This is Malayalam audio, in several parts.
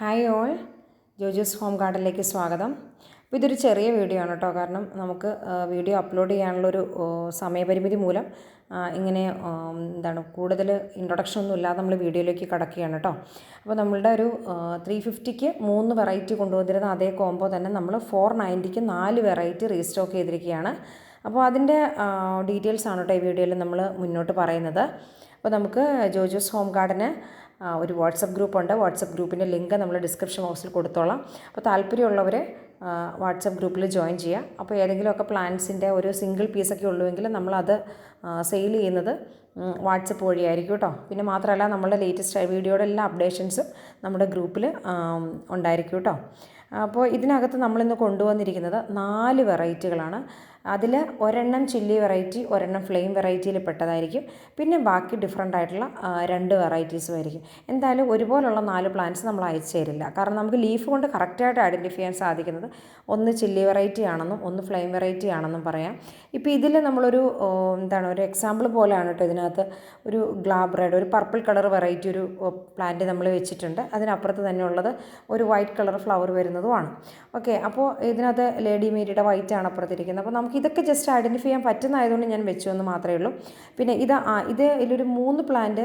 ഹായ് ഓൾ ജോജോസ് ഹോം ഗാർഡനിലേക്ക് സ്വാഗതം. അപ്പോൾ ഇതൊരു ചെറിയ വീഡിയോ ആണ് കേട്ടോ. കാരണം നമുക്ക് വീഡിയോ അപ്ലോഡ് ചെയ്യാനുള്ളൊരു സമയപരിമിതി മൂലം ഇങ്ങനെ എന്താണ് കൂടുതൽ ഇൻട്രൊഡക്ഷൻ ഒന്നും ഇല്ലാതെ നമ്മൾ വീഡിയോയിലേക്ക് കടക്കുകയാണ് കേട്ടോ. അപ്പോൾ നമ്മളുടെ ഒരു ത്രീ ഫിഫ്റ്റിക്ക് മൂന്ന് വെറൈറ്റി കൊണ്ടുവന്നിരുന്ന അതേ കോംബോ തന്നെ നമ്മൾ ഫോർ നയന്റിക്ക് നാല് വെറൈറ്റി റീസ്റ്റോക്ക് ചെയ്തിരിക്കുകയാണ്. അപ്പോൾ അതിന്റെ ഡീറ്റെയിൽസ് ആണ് കേട്ടോ ഈ വീഡിയോയിൽ നമ്മൾ മുന്നോട്ട് പറയുന്നത്. അപ്പോൾ നമുക്ക് ജോജോസ് ഹോം ഗാർഡന് ഒരു വാട്സപ്പ് ഗ്രൂപ്പുണ്ട് വാട്സപ്പ് ഗ്രൂപ്പിന്റെ ലിങ്ക് നമ്മൾ ഡിസ്ക്രിപ്ഷൻ ബോക്സിൽ കൊടുത്തോളാം. അപ്പോൾ താല്പര്യമുള്ളവർ വാട്സപ്പ് ഗ്രൂപ്പിൽ ജോയിൻ ചെയ്യുക. അപ്പോൾ ഏതെങ്കിലുമൊക്കെ പ്ലാൻസിന്റെ ഒരു സിംഗിൾ പീസൊക്കെ ഉള്ളുവെങ്കിൽ നമ്മളത് സെയിൽ ചെയ്യുന്നത് വാട്സപ്പ് വഴിയായിരിക്കും കേട്ടോ. പിന്നെ മാത്രമല്ല നമ്മളുടെ ലേറ്റസ്റ്റ് വീഡിയോയുടെ എല്ലാ അപ്ഡേഷൻസും നമ്മുടെ ഗ്രൂപ്പിൽ ഉണ്ടായിരിക്കും കേട്ടോ. അപ്പോൾ ഇതിനകത്ത് നമ്മളിന്ന് കൊണ്ടുവന്നിരിക്കുന്നത് നാല് വെറൈറ്റികളാണ്. അതിൽ ഒരെണ്ണം ചില്ലി വെറൈറ്റി ഒരെണ്ണം ഫ്ലെയിം വെറൈറ്റിയിൽ പെട്ടതായിരിക്കും. പിന്നെ ബാക്കി ഡിഫറെന്റ് ആയിട്ടുള്ള രണ്ട് വെറൈറ്റീസും ആയിരിക്കും. എന്തായാലും ഒരുപോലുള്ള നാല് പ്ലാന്റ്സ് നമ്മൾ അയച്ചു തരില്ല. കാരണം നമുക്ക് ലീഫ് കൊണ്ട് കറക്റ്റായിട്ട് ഐഡന്റിഫൈ ചെയ്യാൻ സാധിക്കുന്നത് ഒന്ന് ചില്ലി വെറൈറ്റി ആണെന്നും ഒന്ന് ഫ്ലെയിം വെറൈറ്റി ആണെന്നും പറയാം. ഇപ്പോൾ ഇതിൽ നമ്മളൊരു എന്താണ് ഒരു എക്സാമ്പിൾ പോലെയാണ് കേട്ടോ ഇതിനകത്ത് ഒരു ഗ്ലാബ് റെഡ് ഒരു പർപ്പിൾ കളർ വെറൈറ്റി ഒരു പ്ലാന്റ് നമ്മൾ വെച്ചിട്ടുണ്ട്. അതിനപ്പുറത്ത് തന്നെ ഉള്ളത് ഒരു വൈറ്റ് കളർ ഫ്ലവർ വരുന്നതുമാണ് ഓക്കെ അപ്പോൾ ഇതിനകത്ത് ലേഡി മേരിയുടെ വൈറ്റ് ആണ് അപ്പുറത്തിരിക്കുന്നത്. അപ്പോൾ നമുക്ക് ഇതൊക്കെ ജസ്റ്റ് ഐഡന്റിഫൈ ചെയ്യാൻ പറ്റുന്നതായതുകൊണ്ട് ഞാൻ വെച്ചു എന്ന് മാത്രമേ ഉള്ളൂ. പിന്നെ ഇത് ആ, ഇത് ഇതിലൊരു മൂന്ന് പ്ലാന്റ്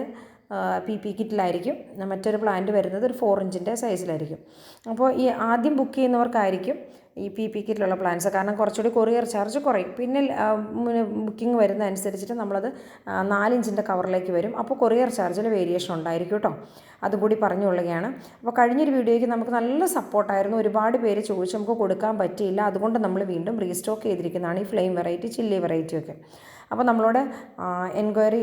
പി പി കിറ്റിലായിരിക്കും. മറ്റൊരു പ്ലാന്റ് വരുന്നത് ഒരു ഫോർ ഇഞ്ചിന്റെ സൈസിലായിരിക്കും അപ്പോൾ ഈ ആദ്യം ബുക്ക് ചെയ്യുന്നവർക്കായിരിക്കും ഈ പി പി കിറ്റിലുള്ള പ്ലാൻസ് കാരണം കുറച്ചുകൂടി കൊറിയർ ചാർജ് കുറയും. പിന്നെ ബുക്കിംഗ് വരുന്ന അനുസരിച്ചിട്ട് നമ്മളത് നാലിഞ്ചിന്റെ കവറിലേക്ക് വരും. അപ്പോൾ കൊറിയർ ചാർജിൽ വേരിയേഷൻ ഉണ്ടായിരിക്കും കേട്ടോ അതുകൂടി പറഞ്ഞുകൊള്ളുകയാണ് അപ്പോൾ കഴിഞ്ഞൊരു വീഡിയോയ്ക്ക് നമുക്ക് നല്ല സപ്പോർട്ടായിരുന്നു ഒരുപാട് പേര് ചോദിച്ച് നമുക്ക് കൊടുക്കാൻ പറ്റിയില്ല. അതുകൊണ്ട് നമ്മൾ വീണ്ടും റീസ്റ്റോക്ക് ചെയ്തിരിക്കുന്നതാണ് ഈ ഫ്ലെയിം വെറൈറ്റി ചില്ലി വെറൈറ്റി ഒക്കെ. അപ്പോൾ നമ്മളോട് എൻക്വയറി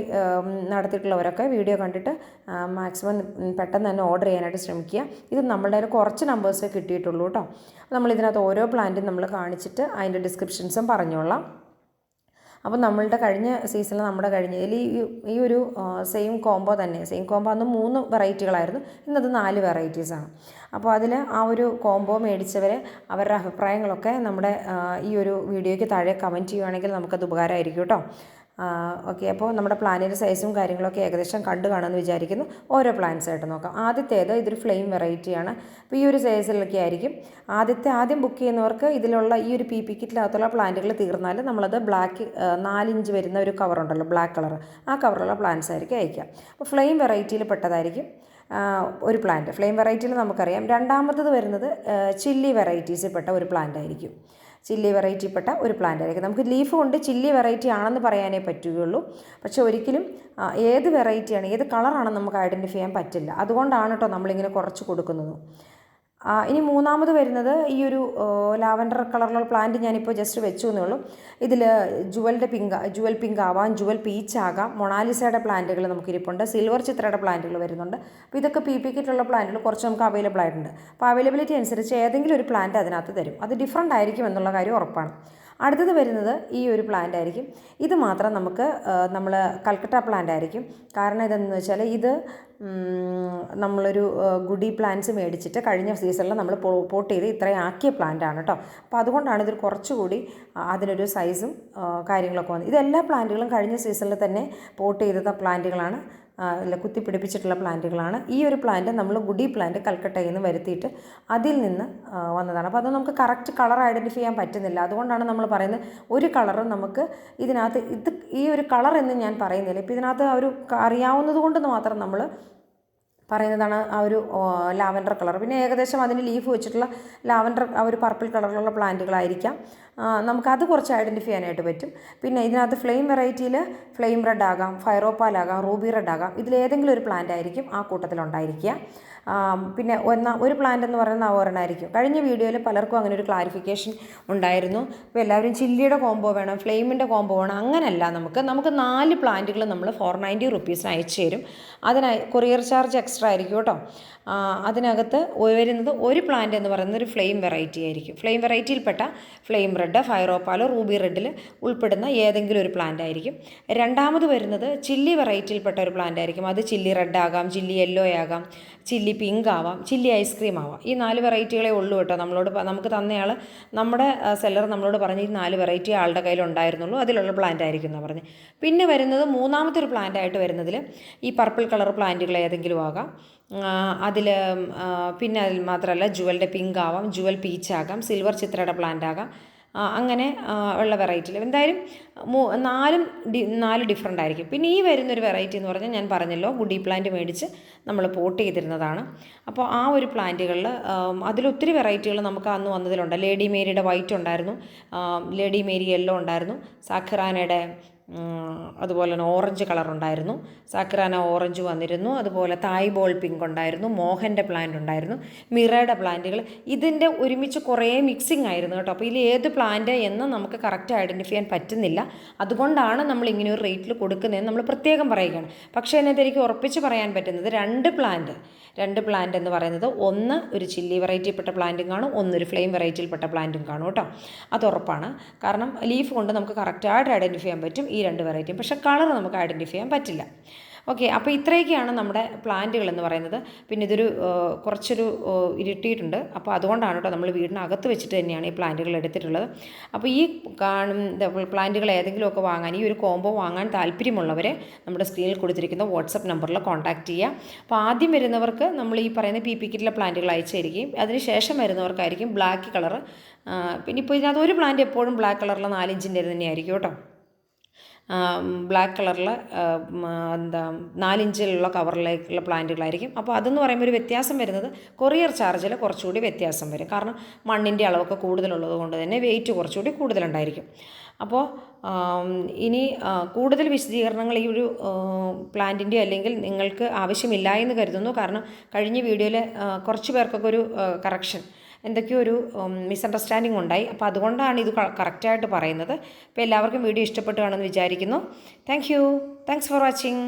നടത്തിയിട്ടുള്ളവരൊക്കെ വീഡിയോ കണ്ടിട്ട് മാക്സിമം പെട്ടെന്ന് തന്നെ ഓർഡർ ചെയ്യാനായിട്ട് ശ്രമിക്കുക. ഇത് നമ്മളുടെ ഒരു കുറച്ച് നമ്പേഴ്സേ കിട്ടിയിട്ടുള്ളൂ കേട്ടോ. നമ്മൾ ഇതിനകത്ത് ഓരോ പ്ലാന്റും നമ്മൾ കാണിച്ചിട്ട് അതിന്റെ ഡിസ്ക്രിപ്ഷൻസും പറഞ്ഞോളാം. അപ്പോൾ നമ്മളുടെ കഴിഞ്ഞ സീസണിൽ നമ്മുടെ കഴിഞ്ഞ ഇതിൽ ഈ ഈ ഒരു സെയിം കോംബോ തന്നെ. സെയിം കോംബോ അന്ന് മൂന്ന് വെറൈറ്റികളായിരുന്നു ഇന്നത് നാല് വെറൈറ്റീസാണ് അപ്പോൾ അതിൽ ആ ഒരു കോംബോ മേടിച്ചവരെ അവരുടെ അഭിപ്രായങ്ങളൊക്കെ നമ്മുടെ ഈ ഒരു വീഡിയോയ്ക്ക് താഴെ കമന്റ് ചെയ്യുവാണെങ്കിൽ നമുക്കത് ഉപകാരമായിരിക്കും കേട്ടോ. ഓക്കെ അപ്പോൾ നമ്മുടെ പ്ലാനിന്റെ സൈസും കാര്യങ്ങളൊക്കെ ഏകദേശം കണ്ടു കാണുമെന്ന് വിചാരിക്കുന്നു. ഓരോ പ്ലാൻസ് ആയിട്ട് നോക്കാം. ആദ്യത്തേത് ഇതൊരു ഫ്ലെയിം വെറൈറ്റിയാണ്. അപ്പോൾ ഈ ഒരു സൈസിലൊക്കെ ആയിരിക്കും. ആദ്യത്തെ ആദ്യം ബുക്ക് ചെയ്യുന്നവർക്ക് ഇതിലുള്ള ഈ ഒരു പി പി കിറ്റിനകത്തുള്ള പ്ലാന്റുകൾ തീർന്നാൽ നമ്മളത് ബ്ലാക്ക് നാലിഞ്ച് വരുന്ന ഒരു കവറുണ്ടല്ലോ ബ്ലാക്ക് കളർ. ആ കവറുള്ള പ്ലാന്റ്സ് ആയിരിക്കും അയക്കുക അപ്പോൾ ഫ്ലെയിം വെറൈറ്റിയിൽ പെട്ടതായിരിക്കും ഒരു പ്ലാന്റ്. ഫ്ലെയിം വെറൈറ്റിയിൽ നമുക്കറിയാം. രണ്ടാമത്തത് വരുന്നത് ചില്ലി വെറൈറ്റീസിൽ പെട്ട ഒരു പ്ലാന്റ് ആയിരിക്കും ചില്ലി വെറൈറ്റിപ്പെട്ട ഒരു പ്ലാന്റ് ആയിരിക്കും. നമുക്ക് ലീഫ് കൊണ്ട് ചില്ലി വെറൈറ്റി ആണെന്ന് പറയാനേ പറ്റുകയുള്ളൂ. പക്ഷെ ഒരിക്കലും ഏത് വെറൈറ്റിയാണ് ഏത് കളറാണെന്ന് നമുക്ക് ഐഡന്റിഫൈ ചെയ്യാൻ പറ്റില്ല. അതുകൊണ്ടാണ് കേട്ടോ നമ്മളിങ്ങനെ കുറച്ച് കൊടുക്കുന്നത്. ഇനി മൂന്നാമത് വരുന്നത് ഈ ഒരു ലാവൻഡർ കളറിലുള്ള പ്ലാന്റ് ഞാനിപ്പോൾ ജസ്റ്റ് വെച്ചു എന്നേ ഉള്ളൂ. ഇതിൽ ജുവലിന്റെ പിങ്ക് ജുവൽ പിങ്ക് ആവാം ജുവൽ പീച്ച് ആകാം. മൊണാലിസയുടെ പ്ലാന്റുകൾ നമുക്ക് ഇരിപ്പുണ്ട് സിൽവർ ചിത്രയുടെ പ്ലാന്റുകൾ വരുന്നുണ്ട്. അപ്പോൾ ഇതൊക്കെ പി പി കിറ്റുള്ള പ്ലാന്റുകൾ കുറച്ച് നമുക്ക് അവൈലബിൾ ആയിട്ടുണ്ട്. അപ്പോൾ അവൈലബിലിറ്റി അനുസരിച്ച് ഏതെങ്കിലും ഒരു പ്ലാന്റ് അതിനകത്ത് തരും. അത് ഡിഫറെന്റ് ആയിരിക്കും എന്നുള്ള കാര്യം ഉറപ്പാണ്. അടുത്തത് വരുന്നത് ഈ ഒരു പ്ലാന്റ് ആയിരിക്കും. ഇത് മാത്രം നമുക്ക് നമ്മൾ കൽക്കട്ട പ്ലാന്റ് ആയിരിക്കും. കാരണം ഇതെന്ന് വെച്ചാൽ ഇത് നമ്മളൊരു ഗുഡി പ്ലാന്റ്സ് മേടിച്ചിട്ട് കഴിഞ്ഞ സീസണിൽ നമ്മൾ പോട്ട് ചെയ്ത് ഇത്രയും ആക്കിയ പ്ലാന്റ് ആണ് കേട്ടോ അപ്പോൾ അതുകൊണ്ടാണ് ഇതിൽ കുറച്ചുകൂടി അതിനൊരു സൈസും കാര്യങ്ങളൊക്കെ വന്നത്. ഇതെല്ലാ പ്ലാന്റുകളും കഴിഞ്ഞ സീസണിൽ തന്നെ പോട്ട് ചെയ്ത പ്ലാന്റുകളാണ് അല്ല കുത്തിപ്പിടിപ്പിച്ചിട്ടുള്ള പ്ലാന്റുകളാണ്. ഈ ഒരു പ്ലാന്റ് നമ്മൾ ഗുഡി പ്ലാന്റ് കൽക്കട്ടയിൽ നിന്ന് വരുത്തിയിട്ട് അതിൽ നിന്ന് വന്നതാണ്. അപ്പോൾ അത് നമുക്ക് കറക്റ്റ് കളർ ഐഡന്റിഫൈ ചെയ്യാൻ പറ്റുന്നില്ല. അതുകൊണ്ടാണ് നമ്മൾ പറയുന്നത് ഒരു കളറും നമുക്ക് ഇതിനകത്ത് ഇത് ഈ ഒരു കളർ എന്ന് ഞാൻ പറയുന്നില്ല. ഇപ്പോൾ ഇതിനകത്ത് ഒരു അറിയാവുന്നത് കൊണ്ട് മാത്രം നമ്മൾ പറയുന്നതാണ് ആ ഒരു ലാവൻഡർ കളർ. പിന്നെ ഏകദേശം അതിന് ലീഫ് വെച്ചിട്ടുള്ള ലാവൻഡർ ആ ഒരു പർപ്പിൾ കളറിലുള്ള പ്ലാന്റുകളായിരിക്കാം. നമുക്കത് കുറച്ച് ഐഡന്റിഫൈ ചെയ്യാനായിട്ട് പറ്റും. പിന്നെ ഇതിനകത്ത് ഫ്ലെയിം വെറൈറ്റിയിൽ ഫ്ലെയിം റെഡ് ആകാം ഫൈറോപ്പാൽ ആകാം റൂബി റെഡ് ആകാം. ഇതിലേതെങ്കിലും ഒരു പ്ലാന്റ് ആയിരിക്കും ആ കൂട്ടത്തിലുണ്ടായിരിക്കുക പിന്നെ ഒന്ന ഒരു പ്ലാന്റ് എന്ന് പറയുന്നത് ആ ഒരെണ്ണമായിരിക്കും കഴിഞ്ഞ വീഡിയോയിൽ പലർക്കും അങ്ങനെ ഒരു ക്ലാരിഫിക്കേഷൻ ഉണ്ടായിരുന്നു. അപ്പോൾ എല്ലാവരും ചില്ലിയുടെ കോംബോ വേണം ഫ്ലെയിമിന്റെ കോംബോ വേണം അങ്ങനെയല്ല നമുക്ക്. നമുക്ക് നാല് പ്ലാന്റുകൾ നമ്മൾ ഫോർ നയന്റി റുപ്പീസിന് അയച്ചു തരും. അതിനായി കൊറിയർ ചാർജ് എക്സ്ട്രാ ആയിരിക്കും കേട്ടോ. അതിനകത്ത് വരുന്നത് ഒരു പ്ലാന്റ് എന്ന് പറയുന്നത് ഒരു ഫ്ലെയിം വെറൈറ്റി ആയിരിക്കും. ഫ്ലെയിം വെറൈറ്റിയിൽപ്പെട്ട ഫ്ലെയിം റെഡ് ഫൈറോപ്പാലോ റൂബി റെഡിൽ ഉൾപ്പെടുന്ന ഏതെങ്കിലും ഒരു പ്ലാന്റ് ആയിരിക്കും. രണ്ടാമത് വരുന്നത് ചില്ലി വെറൈറ്റിയിൽപ്പെട്ട ഒരു പ്ലാന്റ് ആയിരിക്കും. അത് ചില്ലി റെഡ് ആകാം ചില്ലി യെല്ലോ ആകാം ചില്ലി പിങ്ക് ആവാം ചില്ലി ഐസ്ക്രീം ആവാം. ഈ നാല് വെറൈറ്റികളെ ഉള്ളൂ കേട്ടോ. നമ്മളോട് നമുക്ക് തന്നയാൾ നമ്മുടെ സെല്ലർ നമ്മളോട് പറഞ്ഞ് ഈ നാല് വെറൈറ്റി ആളുടെ കയ്യിൽ ഉണ്ടായിരുന്നുള്ളൂ. അതിലുള്ള പ്ലാന്റ് ആയിരിക്കും എന്ന് പറഞ്ഞ്. പിന്നെ വരുന്നത് മൂന്നാമത്തെ ഒരു പ്ലാന്റ് ആയിട്ട് വരുന്നതിൽ ഈ പർപ്പിൾ കളർ പ്ലാന്റുകൾ ഏതെങ്കിലും ആകാം. അതിൽ പിന്നെ അതിൽ മാത്രമല്ല ജുവലിന്റെ പിങ്ക് ആവാം ജുവൽ പീച്ച് ആകാം സിൽവർ ചിത്രയുടെ പ്ലാന്റ് ആകാം. അങ്ങനെ ഉള്ള വെറൈറ്റിയിൽ എന്തായാലും മൂ- നാലും ഡി നാല് ഡിഫറെന്റ് ആയിരിക്കും. പിന്നെ ഈ വരുന്നൊരു വെറൈറ്റി എന്ന് പറഞ്ഞാൽ ഞാൻ പറഞ്ഞല്ലോ ഗുഡി പ്ലാന്റ് മേടിച്ച് നമ്മൾ പോട്ട് ചെയ്തിരുന്നതാണ്. അപ്പോൾ ആ ഒരു പ്ലാന്റുകളിൽ അതിലൊത്തിരി വെറൈറ്റികൾ നമുക്ക് അന്ന് വന്നതിലുണ്ട്. ലേഡി മേരിയുടെ വൈറ്റ് ഉണ്ടായിരുന്നു. ലേഡി മേരി യെല്ലോ ഉണ്ടായിരുന്നു. സാഖിറാനയുടെ അതുപോലെ തന്നെ ഓറഞ്ച് കളർ ഉണ്ടായിരുന്നു. സാക്രാന ഓറഞ്ച് വന്നിരുന്നു. അതുപോലെ തായ് ബോൾ പിങ്ക് ഉണ്ടായിരുന്നു. മോഹന്റെ പ്ലാന്റ് ഉണ്ടായിരുന്നു. മിറയുടെ പ്ലാന്റുകൾ. ഇതിന്റെ ഒരുമിച്ച് കുറേ മിക്സിംഗ് ആയിരുന്നു കേട്ടോ. അപ്പോൾ ഇതിൽ ഏത് പ്ലാന്റ് എന്ന് നമുക്ക് കറക്റ്റ് ഐഡന്റിഫൈ ചെയ്യാൻ പറ്റുന്നില്ല. അതുകൊണ്ടാണ് നമ്മൾ ഇങ്ങനെ ഒരു റേറ്റിൽ കൊടുക്കുന്നതെന്ന് നമ്മൾ പ്രത്യേകം പറയുകയാണ്. പക്ഷേ അതിനകത്ത് എനിക്ക് ഉറപ്പിച്ച് പറയാൻ പറ്റുന്നത് രണ്ട് പ്ലാന്റ് രണ്ട് പ്ലാന്റ് എന്ന് പറയുന്നത് ഒന്ന് ഒരു ചില്ലി വെറൈറ്റിയിൽപ്പെട്ട പ്ലാന്റും കാണും. ഒന്നൊരു ഫ്ലെയിം വെറൈറ്റിയിൽപ്പെട്ട പ്ലാന്റും കാണും കേട്ടോ. അത് ഉറപ്പാണ്. കാരണം ലീഫ് കൊണ്ട് നമുക്ക് കറക്റ്റായിട്ട് ഐഡന്റിഫൈ ചെയ്യാൻ പറ്റും. ഈ രണ്ട് വെറൈറ്റിയും പക്ഷേ കളർ നമുക്ക് ഐഡന്റിഫൈ ചെയ്യാൻ പറ്റില്ല. ഓക്കെ അപ്പോൾ ഇത്രയൊക്കെയാണ് നമ്മുടെ പ്ലാന്റുകൾ എന്ന് പറയുന്നത്. പിന്നെ ഇതൊരു കുറച്ചൊരു ഇരുട്ടിയിട്ടുണ്ട്. അപ്പോൾ അതുകൊണ്ടാണ് കേട്ടോ നമ്മൾ വീടിനകത്ത് വെച്ചിട്ട് തന്നെയാണ് ഈ പ്ലാന്റുകൾ എടുത്തിട്ടുള്ളത്. അപ്പോൾ ഈ കാണും പ്ലാന്റുകൾ ഏതെങ്കിലുമൊക്കെ വാങ്ങാൻ ഈ ഒരു കോംബോ വാങ്ങാൻ താല്പര്യമുള്ളവരെ നമ്മുടെ സ്ക്രീനിൽ കൊടുത്തിരിക്കുന്ന വാട്സപ്പ് നമ്പറിൽ കോൺടാക്റ്റ് ചെയ്യുക അപ്പോൾ ആദ്യം വരുന്നവർക്ക് നമ്മൾ ഈ പറയുന്ന പി പി കിറ്റിലെ പ്ലാന്റുകൾ അയച്ചു തരികയും അതിന് ശേഷം വരുന്നവർക്കായിരിക്കും ബ്ലാക്ക് കളർ പിന്നെ ഇപ്പോൾ ഇതിനകത്ത് ഒരു പ്ലാന്റ് എപ്പോഴും ബ്ലാക്ക് കളറിൽ നാലിഞ്ചിന്റെ തന്നെയായിരിക്കും കേട്ടോ ബ്ലാക്ക് കളറിൽ എന്താ നാലിഞ്ചിലുള്ള കവറിലേക്കുള്ള പ്ലാന്റുകളായിരിക്കും. അപ്പോൾ അതെന്ന് പറയുമ്പോൾ ഒരു വ്യത്യാസം വരുന്നത് കൊറിയർ ചാർജിൽ കുറച്ചുകൂടി വ്യത്യാസം വരും. കാരണം മണ്ണിന്റെ അളവൊക്കെ കൂടുതലുള്ളത് കൊണ്ട് തന്നെ വെയിറ്റ് കുറച്ചുകൂടി കൂടുതലുണ്ടായിരിക്കും. അപ്പോൾ ഇനി കൂടുതൽ വിശദീകരണങ്ങൾ ഈ ഒരു പ്ലാന്റിന്റെ അല്ലെങ്കിൽ നിങ്ങൾക്ക് ആവശ്യമില്ല എന്ന് കരുതുന്നു. കാരണം കഴിഞ്ഞ വീഡിയോയിൽ കുറച്ച് പേർക്കൊക്കെ ഒരു കറക്ഷൻ എന്തൊക്കെയോ ഒരു മിസ്അണ്ടർസ്റ്റാൻഡിങ് ഉണ്ടായി. അപ്പോൾ അതുകൊണ്ടാണ് ഇത് കറക്റ്റായിട്ട് പറയുന്നത്. അപ്പോൾ എല്ലാവർക്കും വീഡിയോ ഇഷ്ടപ്പെട്ടു കാണുമെന്ന് വിചാരിക്കുന്നു. Thank you thanks for watching